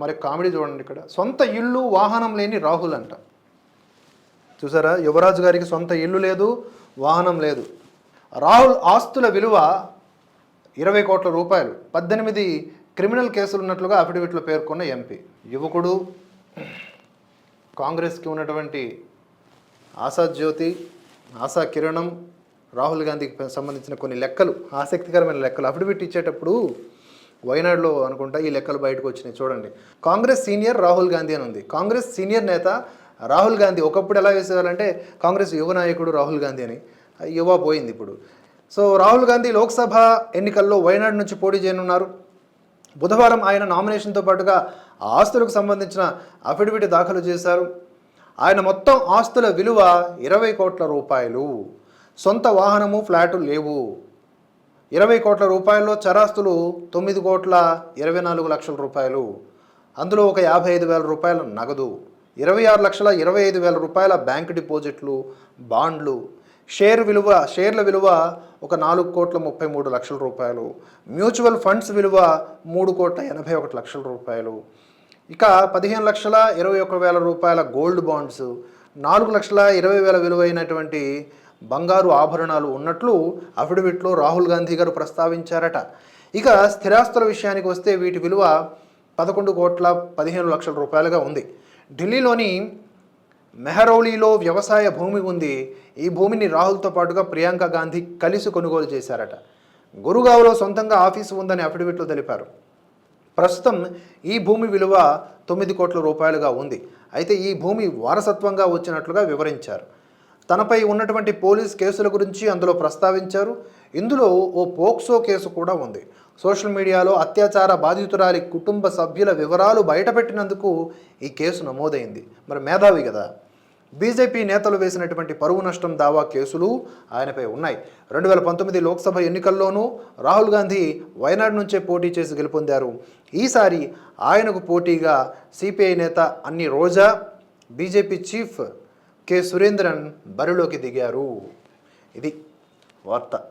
మరి కామెడీ చూడండి ఇక్కడ. సొంత ఇల్లు వాహనం లేని రాహుల్ అంట. చూసారా? యువరాజు గారికి సొంత ఇల్లు లేదు వాహనం లేదు. రాహుల్ ఆస్తుల విలువ ఇరవై కోట్ల రూపాయలు. పద్దెనిమిది క్రిమినల్ కేసులు ఉన్నట్లుగా అఫిడవిట్లో పేర్కొన్న ఎంపీ. యువకుడు కాంగ్రెస్కి ఉన్నటువంటి ఆశా జ్యోతి ఆశా కిరణం రాహుల్ గాంధీకి సంబంధించిన కొన్ని లెక్కలు ఆసక్తికరమైన లెక్కలు అఫిడవిట్ ఇచ్చేటప్పుడు వైనాడులో అనుకుంటా ఈ లెక్కలు బయటకు వచ్చినాయి. చూడండి. కాంగ్రెస్ సీనియర్ రాహుల్ గాంధీ అని ఉంది. కాంగ్రెస్ సీనియర్ నేత రాహుల్ గాంధీ ఒకప్పుడు ఎలా వేసేవారంటే కాంగ్రెస్ యువ నాయకుడు రాహుల్ గాంధీ అని. యువ పోయింది ఇప్పుడు. సో రాహుల్ గాంధీ లోక్సభ ఎన్నికల్లో వైనాడు నుంచి పోటీ చేయనున్నారు. బుధవారం ఆయన నామినేషన్తో పాటుగా ఆ ఆస్తులకు సంబంధించిన అఫిడవిట్ దాఖలు చేశారు. ఆయన మొత్తం ఆస్తుల విలువ ఇరవై కోట్ల రూపాయలు. సొంత వాహనము ఫ్లాటు లేవు. ఇరవై కోట్ల రూపాయల్లో చరాస్తులు తొమ్మిది కోట్ల ఇరవై నాలుగు లక్షల రూపాయలు. అందులో ఒక యాభై ఐదు వేల రూపాయల నగదు ఇరవై ఆరు లక్షల ఇరవై ఐదు వేల రూపాయల బ్యాంక్ డిపాజిట్లు బాండ్లు. షేర్ విలువ షేర్ల విలువ ఒక నాలుగు కోట్ల ముప్పై మూడు లక్షల రూపాయలు. మ్యూచువల్ ఫండ్స్ విలువ మూడు కోట్ల ఎనభై ఒకటి లక్షల రూపాయలు. ఇక పదిహేను లక్షల ఇరవై ఒక వేల రూపాయల గోల్డ్ బాండ్స్ నాలుగు లక్షల ఇరవై వేల విలువైనటువంటి బంగారు ఆభరణాలు ఉన్నట్లు అఫిడవిట్లో రాహుల్ గాంధీ గారు ప్రస్తావించారట. ఇక స్థిరాస్తుల విషయానికి వస్తే వీటి విలువ పదకొండు కోట్ల పదిహేను లక్షల రూపాయలుగా ఉంది. ఢిల్లీలోని మెహరౌలీలో వ్యవసాయ భూమి ఉంది. ఈ భూమిని రాహుల్తో పాటుగా ప్రియాంక గాంధీ కలిసి కొనుగోలు చేశారట. గురుగావ్లో సొంతంగా ఆఫీసు ఉందని అఫిడవిట్లో తెలిపారు. ప్రస్తుతం ఈ భూమి విలువ తొమ్మిది కోట్ల రూపాయలుగా ఉంది. అయితే ఈ భూమి వారసత్వంగా వచ్చినట్లుగా వివరించారు. తనపై ఉన్నటువంటి పోలీస్ కేసుల గురించి అందులో ప్రస్తావించారు. ఇందులో ఓ పోక్సో కేసు కూడా ఉంది. సోషల్ మీడియాలో అత్యాచార బాధితురాలి కుటుంబ సభ్యుల వివరాలు బయటపెట్టినందుకు ఈ కేసు నమోదైంది. మరి మేధావి కదా. బీజేపీ నేతలు వేసినటువంటి పరువు నష్టం దావా కేసులు ఆయనపై ఉన్నాయి. రెండు వేల పంతొమ్మిది లోక్సభ ఎన్నికల్లోనూ రాహుల్ గాంధీ వయనాడు నుంచే పోటీ చేసి గెలుపొందారు. ఈసారి ఆయనకు పోటీగా సిపిఐ నేత Annie Raja BJP chief K Surendran బరిలోకి దిగారు. ఇది వార్త.